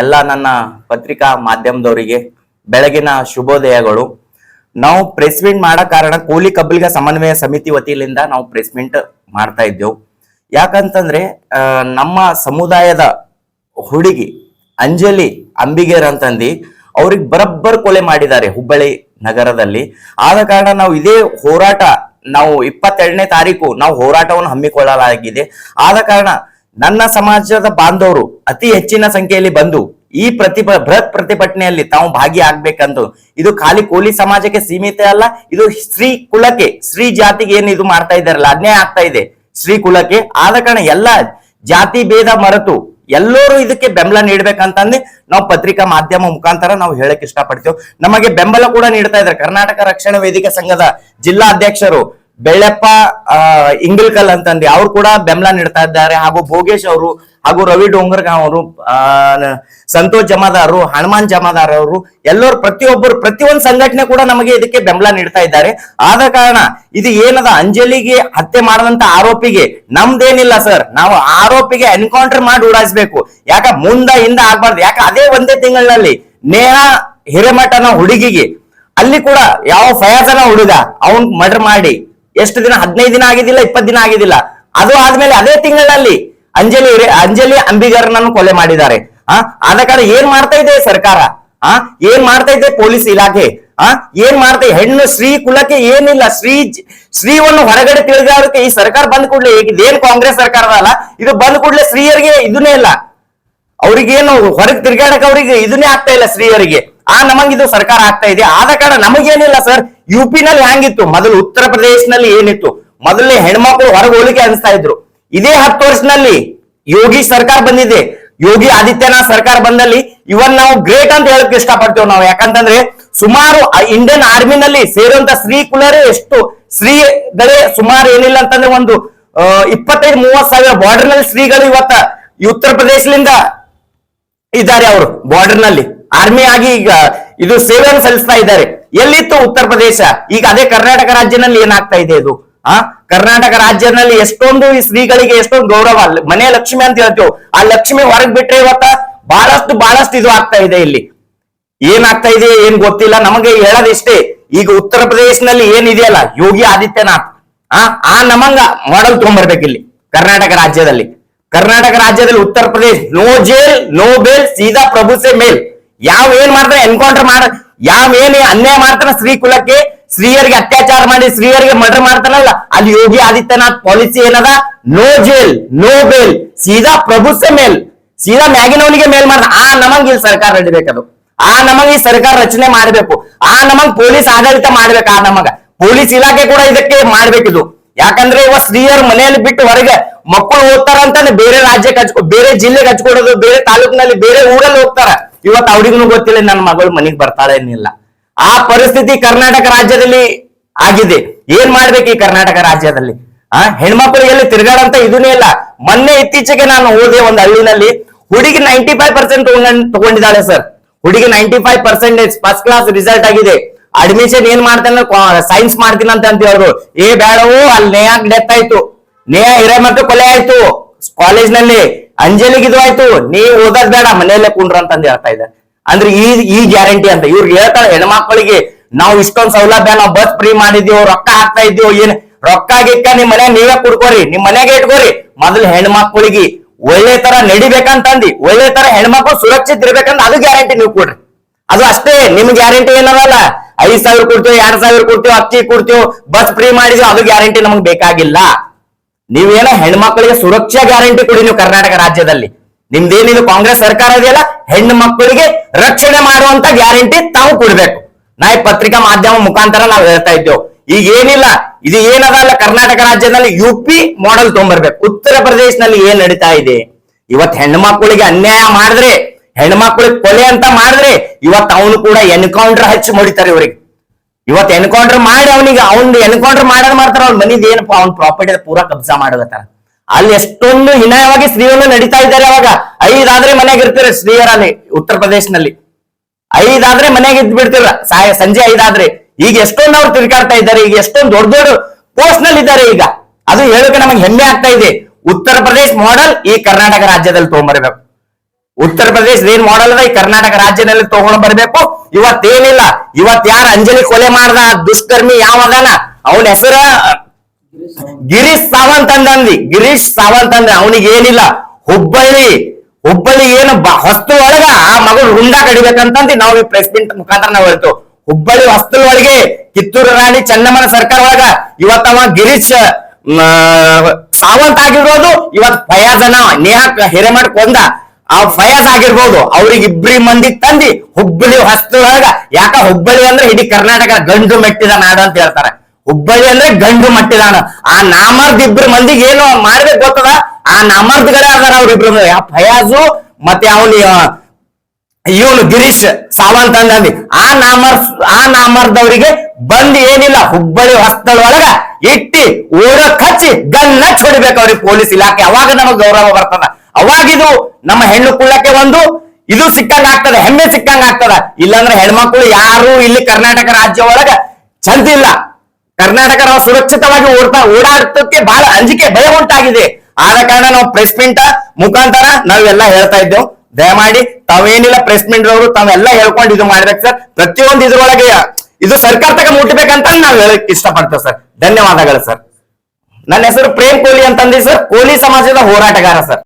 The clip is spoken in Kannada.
ಎಲ್ಲ ನನ್ನ ಪತ್ರಿಕಾ ಮಾಧ್ಯಮದವರಿಗೆ ಬೆಳಗಿನ ಶುಭೋದಯಗಳು. ನಾವು ಪ್ರೆಸ್ ಮೀಟ್ ಮಾಡೋ ಕಾರಣ ಕೂಲಿ ಕಬ್ಬಲಿಗ ಸಮನ್ವಯ ಸಮಿತಿ ವತಿಯಿಂದ ನಾವು ಪ್ರೆಸ್ ಮೀಟ್ ಮಾಡ್ತಾ ಇದ್ದೆವು. ಯಾಕಂತಂದ್ರೆ ನಮ್ಮ ಸಮುದಾಯದ ಹುಡುಗಿ ಅಂಜಲಿ ಅಂಬಿಗೇರ್ ಅಂತಂದಿ ಅವ್ರಿಗೆ ಬರಬ್ಬರ್ ಕೊಲೆ ಮಾಡಿದ್ದಾರೆ ಹುಬ್ಬಳ್ಳಿ ನಗರದಲ್ಲಿ. ಆದ ಕಾರಣ ನಾವು ಇದೇ ಹೋರಾಟ, ನಾವು ಇಪ್ಪತ್ತೆರಡನೇ ತಾರೀಕು ನಾವು ಹೋರಾಟವನ್ನು ಹಮ್ಮಿಕೊಳ್ಳಲಾಗಿದೆ. ಆದ ಕಾರಣ ನನ್ನ ಸಮಾಜದ ಬಾಂಧವರು ಅತಿ ಹೆಚ್ಚಿನ ಸಂಖ್ಯೆಯಲ್ಲಿ ಬಂದು ಈ ಪ್ರತಿಭ, ಬೃಹತ್ ಪ್ರತಿಭಟನೆಯಲ್ಲಿ ತಾವು ಭಾಗಿಯಾಗ್ಬೇಕಂತ ಇದು ಖಾಲಿ ಕೋಲಿ ಸಮಾಜಕ್ಕೆ ಸೀಮಿತ ಅಲ್ಲ, ಇದು ಸ್ತ್ರೀ ಕುಲಕ್ಕೆ, ಸ್ತ್ರೀ ಜಾತಿಗೆ ಏನು ಇದು ಮಾಡ್ತಾ ಇದ್ದಾರಲ್ಲ, ಅನ್ಯಾಯ ಆಗ್ತಾ ಇದೆ. ಸ್ತ್ರೀ ಕುಲಕ್ಕೆ, ಆದ ಕಾರಣ ಎಲ್ಲ ಜಾತಿ ಭೇದ ಮರೆತು ಎಲ್ಲರೂ ಇದಕ್ಕೆ ಬೆಂಬಲ ನೀಡ್ಬೇಕಂತಂದ್ರೆ ನಾವು ಪತ್ರಿಕಾ ಮಾಧ್ಯಮ ಮುಖಾಂತರ ನಾವು ಹೇಳಕ್ ಇಷ್ಟಪಡ್ತೇವೆ. ನಮಗೆ ಬೆಂಬಲ ಕೂಡ ನೀಡ್ತಾ ಇದ್ದಾರೆ. ಕರ್ನಾಟಕ ರಕ್ಷಣಾ ವೇದಿಕೆ ಸಂಘದ ಜಿಲ್ಲಾ ಅಧ್ಯಕ್ಷರು ಬೆಳ್ಳೆಪ್ಪ ಇಂಗಲ್ಕಲ್ ಅಂತಂದು ಅವ್ರು ಕೂಡ ಬೆಂಬಲ ನೀಡ್ತಾ ಇದ್ದಾರೆ. ಹಾಗೂ ಭೋಗೇಶ್ ಅವರು ಹಾಗೂ ರವಿ ಡೋಂಗರ್ಗಾಂವ್ ಅವರು ಸಂತೋಷ್ ಜಮಾದಾರರು ಹನುಮಾನ್ ಜಮಾದಾರ್ ಅವರು, ಎಲ್ಲರೂ ಪ್ರತಿಯೊಬ್ಬರು, ಪ್ರತಿಯೊಂದು ಸಂಘಟನೆ ಕೂಡ ನಮಗೆ ಇದಕ್ಕೆ ಬೆಂಬಲ ನೀಡ್ತಾ ಇದ್ದಾರೆ. ಆದ ಕಾರಣ ಇದು ಏನದ, ಅಂಜಲಿಗೆ ಹತ್ಯೆ ಮಾಡದಂತ ಆರೋಪಿಗೆ ನಮ್ದೇನಿಲ್ಲ ಸರ್. ನಾವು ಆರೋಪಿಗೆ ಎನ್ಕೌಂಟರ್ ಮಾಡಿ ಉಡಾಯಿಸ್ಬೇಕು. ಯಾಕ ಮುಂದ ಹಿಂದ ಆಗ್ಬಾರ್ದು. ಯಾಕ ಅದೇ ಒಂದೇ ತಿಂಗಳಲ್ಲಿ ನೇಹ ಹಿರೇಮಠನ ಹುಡುಗಿಗೆ ಅಲ್ಲಿ ಕೂಡ ಯಾವ ಫಯಾಜನ ಹುಡುಗ, ಅವನ್ ಮರ್ಡರ್ ಮಾಡಿ ಎಷ್ಟು ದಿನ? ಹದಿನೈದು ದಿನ ಆಗಿದಿಲ್ಲ ಇಪ್ಪತ್ತು ದಿನ ಆಗಿದಿಲ್ಲ ಅದು ಆದ್ಮೇಲೆ ಅದೇ ತಿಂಗಳಲ್ಲಿ ಅಂಜಲಿ ಅಂಜಲಿ ಅಂಬಿಗರ್ನನ್ನು ಕೊಲೆ ಮಾಡಿದ್ದಾರೆ. ಆ, ಆದ ಕಾರಣ ಏನ್ ಮಾಡ್ತಾ ಇದೆ ಸರ್ಕಾರ? ಆ, ಏನ್ ಮಾಡ್ತಾ ಇದೆ ಪೊಲೀಸ್ ಇಲಾಖೆ? ಆ, ಏನ್ ಮಾಡ್ತಾ? ಹೆಣ್ಣು ಶ್ರೀ ಕುಲಕ್ಕೆ ಏನಿಲ್ಲ. ಶ್ರೀ ಶ್ರೀವನ್ನು ಹೊರಗಡೆ ತಿಳಿದಾಡಕ್ಕೆ ಈ ಸರ್ಕಾರ ಬಂದ್ ಕೂಡ್ಲೆ ಇದೇನ್ ಕಾಂಗ್ರೆಸ್ ಸರ್ಕಾರದ ಅಲ್ಲ? ಇದು ಬಂದ್ ಕೂಡ್ಲೆ ಸ್ತ್ರೀಯರಿಗೆ ಇದನ್ನೇ ಇಲ್ಲ. ಅವ್ರಿಗೇನು ಹೊರಗೆ ತಿರ್ಗಾಡಕ್ ಅವ್ರಿಗೆ ಇದನ್ನೇ ಆಗ್ತಾ ಇಲ್ಲ ಸ್ತ್ರೀಯರಿಗೆ. ಆ, ನಮಗಿದು ಸರ್ಕಾರ ಆಗ್ತಾ ಇದೆ. ಆದ ಕಾರಣ ನಮಗೇನಿಲ್ಲ ಸರ್. ಯು ಪಿ ನಲ್ಲಿ ಹ್ಯಾಂಗಿತ್ತು? ಮೊದಲು ಉತ್ತರ ಪ್ರದೇಶನಲ್ಲಿ ಏನಿತ್ತು? ಮೊದಲನೇ ಹೆಣ್ಮಕ್ಳು ಹೊರಗೆ ಹೋಲಿಕೆ ಅನಿಸ್ತಾ ಇದ್ರು. ಇದೇ ಹತ್ತು ವರ್ಷದಲ್ಲಿ ಯೋಗಿ ಸರ್ಕಾರ ಬಂದಿದೆ. ಯೋಗಿ ಆದಿತ್ಯನಾಥ್ ಸರ್ಕಾರ ಬಂದಲ್ಲಿ ಇವನ್ ನಾವು ಗ್ರೇಟ್ ಅಂತ ಹೇಳಕ್ ಇಷ್ಟಪಡ್ತೇವೆ ನಾವು. ಯಾಕಂತಂದ್ರೆ ಸುಮಾರು ಇಂಡಿಯನ್ ಆರ್ಮಿನಲ್ಲಿ ಸೇರುವಂತ ಸ್ತ್ರೀ ಕುಲರೇ ಎಷ್ಟು? ಸ್ತ್ರೀಗಳೇ ಸುಮಾರು ಏನಿಲ್ಲ ಅಂತಂದ್ರೆ ಒಂದು ಇಪ್ಪತ್ತೈದು ಮೂವತ್ ಸಾವಿರ ಬಾರ್ಡರ್ನಲ್ಲಿ ಸ್ತ್ರೀಗಳು ಇವತ್ತ ಉತ್ತರ ಪ್ರದೇಶದಿಂದ ಇದ್ದಾರೆ ಅವರು ಬಾರ್ಡರ್ನಲ್ಲಿ. ಆರ್ಮಿ ಆಗಿ ಈಗ ಇದು ಸೇವೆಯನ್ನು ಸಲ್ಲಿಸ್ತಾ ಇದ್ದಾರೆ. ಎಲ್ಲಿತ್ತು ಉತ್ತರ ಪ್ರದೇಶ? ಈಗ ಅದೇ ಕರ್ನಾಟಕ ರಾಜ್ಯದಲ್ಲಿ ಏನಾಗ್ತಾ ಇದೆ ಇದು? ಆ? ಕರ್ನಾಟಕ ರಾಜ್ಯದಲ್ಲಿ ಎಷ್ಟೊಂದು ಈ ಶ್ರೀಗಳಿಗೆ ಎಷ್ಟೊಂದು ಗೌರವ. ಮನೆ ಲಕ್ಷ್ಮಿ ಅಂತ ಹೇಳ್ತೇವೆ, ಆ ಲಕ್ಷ್ಮಿ ಹೊರಗ್ ಬಿಟ್ರೆ ಇವತ್ತ ಬಹಳಷ್ಟು ಬಹಳಷ್ಟು ಇದು ಆಗ್ತಾ ಇದೆ ಇಲ್ಲಿ. ಏನಾಗ್ತಾ ಇದೆ, ಏನ್ ಗೊತ್ತಿಲ್ಲ, ನಮಗೆ ಹೇಳೋದಿಷ್ಟೇ. ಈಗ ಉತ್ತರ ಪ್ರದೇಶನಲ್ಲಿ ಏನಿದೆಯಲ್ಲ, ಯೋಗಿ ಆದಿತ್ಯನಾಥ್. ಆ? ಆ ನಮಂಗ ಮಾಡೆಲ್ ಇಲ್ಲಿ, ಕರ್ನಾಟಕ ರಾಜ್ಯದಲ್ಲಿ. ಕರ್ನಾಟಕ ರಾಜ್ಯದಲ್ಲಿ Uttar Pradesh no jail no bail ಸೀದಾ ಪ್ರಭು ಸೆ ಮೇಲ್. ಯಾವ ಏನ್ ಮಾಡ್ತಾರೆ ಎನ್ಕೌಂಟರ್ ಮಾಡ, ಯಾವ ಏನ್ ಅನ್ಯಾಯ ಮಾಡ್ತಾನ ಸ್ತ್ರೀ ಕುಲಕ್ಕೆ, ಸ್ತ್ರೀಯರಿಗೆ ಅತ್ಯಾಚಾರ ಮಾಡಿ, ಸ್ತ್ರೀಯರಿಗೆ ಮರ್ಡರ್ ಮಾಡ್ತಾನಲ್ಲ, ಅಲ್ಲಿ ಯೋಗಿ ಆದಿತ್ಯನಾಥ್ ಪಾಲಿಸಿ ಏನದ? ನೋ ಜೇಲ್ ನೋ ಬೇಲ್ ಸೀದಾ ಪ್ರಭು ಸೆ ಮೇಲ್, ಸೀದಾ ಮ್ಯಾಗಿನವನಿಗೆ ಮೇಲ್ ಮಾಡ್ದ ಆ ನಮಗ್ ಇಲ್ಲಿ ಸರ್ಕಾರ ನಡಿಬೇಕದು. ಆ ನಮಗ್ ಈ ಸರ್ಕಾರ ರಚನೆ ಮಾಡ್ಬೇಕು. ಆ ನಮಗ್ ಪೊಲೀಸ್ ಆಡಳಿತ ಮಾಡ್ಬೇಕು ಆ ನಮಗ. ಪೊಲೀಸ್ ಇಲಾಖೆ ಕೂಡ ಇದಕ್ಕೆ ಮಾಡ್ಬೇಕಿದು. ಯಾಕಂದ್ರೆ ಇವ ಸ್ತ್ರೀಯರು ಮನೆಯಲ್ಲಿ ಬಿಟ್ಟು ಹೊರಗೆ ಮಕ್ಕಳು ಓದ್ತಾರ ಅಂತ ಬೇರೆ ರಾಜ್ಯಕ್ಕೆ ಹಚ್ಕೊ, ಬೇರೆ ಜಿಲ್ಲೆಗೆ ಹಚ್ಕೊಡೋದು, ಬೇರೆ ತಾಲೂಕಿನಲ್ಲಿ ಬೇರೆ ಊರಲ್ಲಿ ಹೋಗ್ತಾರ. ಇವತ್ತು ಅವರಿಗೂ ಗೊತ್ತಿಲ್ಲ ನನ್ನ ಮಗಳು ಮನೆಗೆ ಬರ್ತಾಳೆ ಏನಿಲ್ಲ. ಆ ಪರಿಸ್ಥಿತಿ ಕರ್ನಾಟಕ ರಾಜ್ಯದಲ್ಲಿ ಆಗಿದೆ. ಏನ್ ಮಾಡ್ಬೇಕು ಈ ಕರ್ನಾಟಕ ರಾಜ್ಯದಲ್ಲಿ? ಆ ಹೆಣ್ಮಕ್ಳಿಗೆ ಎಲ್ಲಿ ತಿರ್ಗಾಡಂತ ಇದನ್ನೇ ಇಲ್ಲ. ಮೊನ್ನೆ ಇತ್ತೀಚೆಗೆ ನಾನು ಓದಿದೆ ಒಂದು ಹಳ್ಳಿನಲ್ಲಿ. ಹುಡುಗಿ ನೈಂಟಿ ಫೈವ್ ಪರ್ಸೆಂಟ್ ತಗೊಂಡಿದ್ದಾಳೆ ಸರ್. ಹುಡುಗಿ ninety five percentage first class result ಆಗಿದೆ. ಅಡ್ಮಿಷನ್ ಏನ್ ಮಾಡ್ತಾನೆ ಸೈನ್ಸ್ ಮಾಡ್ತೀನಿ ಅಂತ ಅಂತ ಹೇಳಿದ್ರು ಏ, ಬೇಡವು, ಅಲ್ಲಿ ನೇಹಾಕ್ ಡೆತ್ ಆಯ್ತು. ನೇಹ ಮತ್ತೆ ಕೊಲೆ ಆಯ್ತು. ಕಾಲೇಜ್ನಲ್ಲಿ ಅಂಜಲಿಗೆ ಇದು ಆಯ್ತು, ನೀ ಓದೋದ್ ಬೇಡ, ಮನೆಯಲ್ಲೇ ಕುಂಡ್ರ ಅಂತಂದ್ ಹೇಳ್ತಾ ಇದ್ದಾರೆ ಅಂದ್ರೆ ಈ ಈ ಗ್ಯಾರಂಟಿ ಅಂತ. ಇವ್ರಿಗೆ ಹೇಳ್ತಾರೆ ಹೆಣ್ಮಕ್ಳಿಗೆ ನಾವು ಇಷ್ಟೊಂದ್ ಸೌಲಭ್ಯ, ನಾವು ಬಸ್ ಫ್ರೀ ಮಾಡಿದ್ಯೋ ರೊಕ್ಕ ಹಾಕ್ತಾ ಇದ್ದೀವಿ, ಏನ್? ರೊಕ್ಕ ಗಿಕ್ಕ ನಿಮ್ ಮನೆ ನೀವೇ ಕುಡ್ಕೋರಿ, ನಿಮ್ ಮನೆಗೆ ಇಟ್ಕೋರಿ. ಮೊದಲು ಹೆಣ್ಮಕ್ಳಿಗೆ ಒಳ್ಳೆ ತರ ನಡಿಬೇಕಂತಂದಿ, ಒಳ್ಳೆ ತರ ಹೆಣ್ಮಕ್ಳು ಸುರಕ್ಷಿತ ಇರ್ಬೇಕಂತ ಅದು ಗ್ಯಾರಂಟಿ ನೀವು ಕೊಡ್ರಿ. ಅದು ಅಷ್ಟೇ, ನಿಮ್ ಗ್ಯಾರಂಟಿ ಏನದಲ್ಲ? ಐದ್ ಸಾವಿರ ಕೊಡ್ತೀವಿ, ಎರಡ್ ಸಾವಿರ ಕೊಡ್ತೀವಿ, ಅಕ್ಕಿ ಕೊಡ್ತೀವಿ, ಬಸ್ ಫ್ರೀ ಮಾಡಿದ್ವಿ ಅದು ಗ್ಯಾರಂಟಿ ನಮ್ಗೆ ಬೇಕಾಗಿಲ್ಲ. ನೀವೇನೋ ಹೆಣ್ಮಕ್ಳಿಗೆ ಸುರಕ್ಷಾ ಗ್ಯಾರಂಟಿ ಕೊಡಿ ನೀವು ಕರ್ನಾಟಕ ರಾಜ್ಯದಲ್ಲಿ. ನಿಮ್ದೇನಿದು ಕಾಂಗ್ರೆಸ್ ಸರ್ಕಾರ ಇದೆಯಲ್ಲ ಹೆಣ್ಣು ಮಕ್ಕಳಿಗೆ ರಕ್ಷಣೆ ಮಾಡುವಂತ ಗ್ಯಾರಂಟಿ ತಾವು ಕೊಡ್ಬೇಕು. ನಾ ಈ ಪತ್ರಿಕಾ ಮಾಧ್ಯಮ ಮುಖಾಂತರ ನಾವು ಹೇಳ್ತಾ ಇದ್ದೇವೆ. ಈಗ ಏನಿಲ್ಲ, ಇದು ಏನದಲ್ಲ ಕರ್ನಾಟಕ ರಾಜ್ಯದಲ್ಲಿ ಯು ಪಿ ಮಾಡೆಲ್ ತೊಗೊಂಡ್ಬರ್ಬೇಕು ಉತ್ತರ ಪ್ರದೇಶದಲ್ಲಿ ಏನ್ ನಡೀತಾ ಇದೆ? ಇವತ್ ಹೆಣ್ಣು ಮಕ್ಕಳಿಗೆ ಅನ್ಯಾಯ ಮಾಡಿದ್ರೆ, ಹೆಣ್ಮಕ್ಳಿಗೆ ಕೊಲೆ ಅಂತ ಮಾಡಿದ್ರೆ ಇವತ್ತು ಅವನು ಕೂಡ ಎನ್ಕೌಂಟರ್ ಹಚ್ಚಿ ಮುಡಿತಾರೆ ಇವ್ರಿಗೆ. ಇವತ್ತು ಎನ್ಕೌಂಟರ್ ಮಾಡಿ ಅವನಿಗೆ ಅವನ್ ಎನ್ಕೌಂಟರ್ ಮಾಡೋದ್ ಮಾಡ್ತಾರ, ಅವ್ನ ಮನಿದ್ ಏನಪ್ಪ, ಅವ್ನ ಪ್ರಾಪರ್ಟಿ ಪೂರಾ ಕಬ್ಜಾ ಮಾಡೋದತ್ತಾರ ಅಲ್ಲಿ ಎಷ್ಟೊಂದು ಹಿನಾಯವಾಗಿ ಸ್ತ್ರೀಯರು ನಡೀತಾ ಇದ್ದಾರೆ ಅವಾಗ. ಐದಾದ್ರೆ ಮನೆಗೆ ಇರ್ತಾರೆ ಸ್ತ್ರೀಯರಲ್ಲಿ, ಉತ್ತರ ಪ್ರದೇಶನಲ್ಲಿ. ಐದಾದ್ರೆ ಮನೆಗೆ ಇದ್ ಬಿಡ್ತಿರ ಸಾಯ, ಸಂಜೆ ಐದಾದ್ರೆ. ಈಗ ಎಷ್ಟೊಂದು ಅವ್ರು ತಿರ್ಗಾಡ್ತಾ ಇದ್ದಾರೆ, ಈಗ ಎಷ್ಟೊಂದು ದೊಡ್ಡ ದೊಡ್ಡ ಪೋಸ್ಟ್ನಲ್ಲಿ ಇದ್ದಾರೆ ಈಗ. ಅದು ಹೇಳೋಕೆ ನಮಗೆ ಹೆಮ್ಮೆ ಆಗ್ತಾ ಇದೆ. ಉತ್ತರ ಪ್ರದೇಶ ಮಾಡೆಲ್ ಈ ಕರ್ನಾಟಕ ರಾಜ್ಯದಲ್ಲಿ ತಗೊಂಬರ್ಬೇಕು. ಉತ್ತರ ಪ್ರದೇಶ ಏನ್ ಮಾಡೆಲ್ ಈ ಕರ್ನಾಟಕ ರಾಜ್ಯದಲ್ಲಿ ತಗೊಂಡ್ ಬರಬೇಕು. ಇವತ್ತೇನಿಲ್ಲ ಇವತ್ ಯಾರ ಅಂಜಲಿ ಕೊಲೆ ಮಾಡ್ದ, ದುಷ್ಕರ್ಮಿ ಯಾವ ಅದಾನ? ಅವನ ಹೆಸರ ಗಿರೀಶ್ ಸಾವಂತ್ ಅಂದಂದಿ. ಗಿರೀಶ್ ಸಾವಂತ್ ಅಂದ ಅವನಿಗೆ ಏನಿಲ್ಲ, ಹುಬ್ಬಳ್ಳಿ ಹುಬ್ಬಳ್ಳಿ ಏನು ಹೊಸ್ತು ಒಳಗ ಆ ಮಗಳು ಹುಂಡ ಕಡಿಬೇಕಂತಂದು ನಾವು ಈ ಪ್ರೆಸ್ ಮೀಟ್ ಮುಖಾಂತರ ನಾವು ಹೇಳ್ತು ಹುಬ್ಬಳ್ಳಿ ಹೊಸ್ತು ಒಳಗೆ ಕಿತ್ತೂರು ರಾಣಿ ಚೆನ್ನಮ್ಮನ ಸರ್ಕಾರ ಒಳಗ ಇವತ್ತವ ಗಿರೀಶ್ ಸಾವಂತ್ ಆಗಿರೋದು ಇವತ್ ಫಯಾಜನ ನೇಹಾ ಹಿರೇಮಠ್ ಕೊಂದ ಆ ಫಯಾಜ್ ಆಗಿರ್ಬೋದು, ಅವ್ರಿಗೆ ಇಬ್ರಿ ಮಂದಿ ತಂದಿ ಹುಬ್ಬಳ್ಳಿ ಹೊಸ್ತು ಒಳಗ ಯಾಕ ಹುಬ್ಬಳ್ಳಿ ಅಂದ್ರೆ ಇಡೀ ಕರ್ನಾಟಕ ಗಂಡು ಮೆಟ್ಟಿದ ನಾಡು ಅಂತ ಹೇಳ್ತಾರೆ. ಹುಬ್ಬಳ್ಳಿ ಅಂದ್ರೆ ಗಂಡು ಮಟ್ಟಿದಾನ ಆ ನಾಮರ್ದ್ ಇಬ್ರು ಮಂದಿಗೆ ಏನು ಮಾಡ್ಬೇಕು ಗೊತ್ತದ? ಆ ನಾಮರ್ದ್ಗಳೇ ಅದಾರ ಅವ್ರಿಬ್ರು ಆ ಫಯಾಜು ಮತ್ತೆ ಅವನು ಇವನು ಗಿರೀಶ್ ಸಾವಂತ ಅಂದಿ ಆ ನಾಮರ್ ಆ ನಾಮರ್ದವರಿಗೆ ಬಂದ್ ಏನಿಲ್ಲ, ಹುಬ್ಬಳ್ಳಿ ಹೊಸ್ತಳ ಒಳಗ ಇಟ್ಟಿ ಊರ ಕಚ್ಚಿ ಗನ್ನ ಹೊಡಿಬೇಕು ಅವ್ರಿಗೆ ಪೊಲೀಸ್ ಇಲಾಖೆ. ಅವಾಗ ನಮಗ್ ಗೌರವ ಬರ್ತದ. ಅವಾಗಿದು ನಮ್ಮ ಹೆಣ್ಣು ಕುಳ್ಳಕ್ಕೆ ಒಂದು ಇದು ಸಿಕ್ಕಂಗ ಆಗ್ತದೆ, ಹೆಮ್ಮೆ ಸಿಕ್ಕಂಗ ಆಗ್ತದ. ಇಲ್ಲಾಂದ್ರೆ ಹೆಣ್ಮಕ್ಳು ಯಾರು ಇಲ್ಲಿ ಕರ್ನಾಟಕ ರಾಜ್ಯ ಒಳಗ ಚಲ್ತಿಲ್ಲ ಕರ್ನಾಟಕ ನಾವು ಸುರಕ್ಷಿತವಾಗಿ ಓಡ್ತಾ, ಓಡಾಡ್ತಕ್ಕೆ ಬಹಳ ಅಂಜಿಕೆ ಭಯ ಉಂಟಾಗಿದೆ. ಆದ ಕಾರಣ ನಾವು ಪ್ರೆಸ್ ಮೀಂಟ್ ಮುಖಾಂತರ ನಾವೆಲ್ಲ ಹೇಳ್ತಾ ಇದ್ದೆವು. ದಯಮಾಡಿ ತಾವೇನಿಲ್ಲ ಪ್ರೆಸ್ ಮೀಂಟ್ ಅವರು ತಾವೆಲ್ಲ ಹೇಳ್ಕೊಂಡು ಇದು ಮಾಡ್ಬೇಕು ಸರ್. ಪ್ರತಿಯೊಂದು ಇದ್ರೊಳಗೆ ಇದು ಸರ್ಕಾರ ತಗ ಮುಟ್ಬೇಕಂತ ನಾವು ಹೇಳಕ್ ಇಷ್ಟಪಡ್ತೇವೆ ಸರ್. ಧನ್ಯವಾದಗಳು ಸರ್. ನನ್ನ ಹೆಸರು ಪ್ರೇಮ್ ಕೋಹ್ಲಿ ಅಂತಂದಿ ಸರ್. ಕೋಹ್ಲಿ ಸಮಾಜದ ಹೋರಾಟಗಾರ ಸರ್.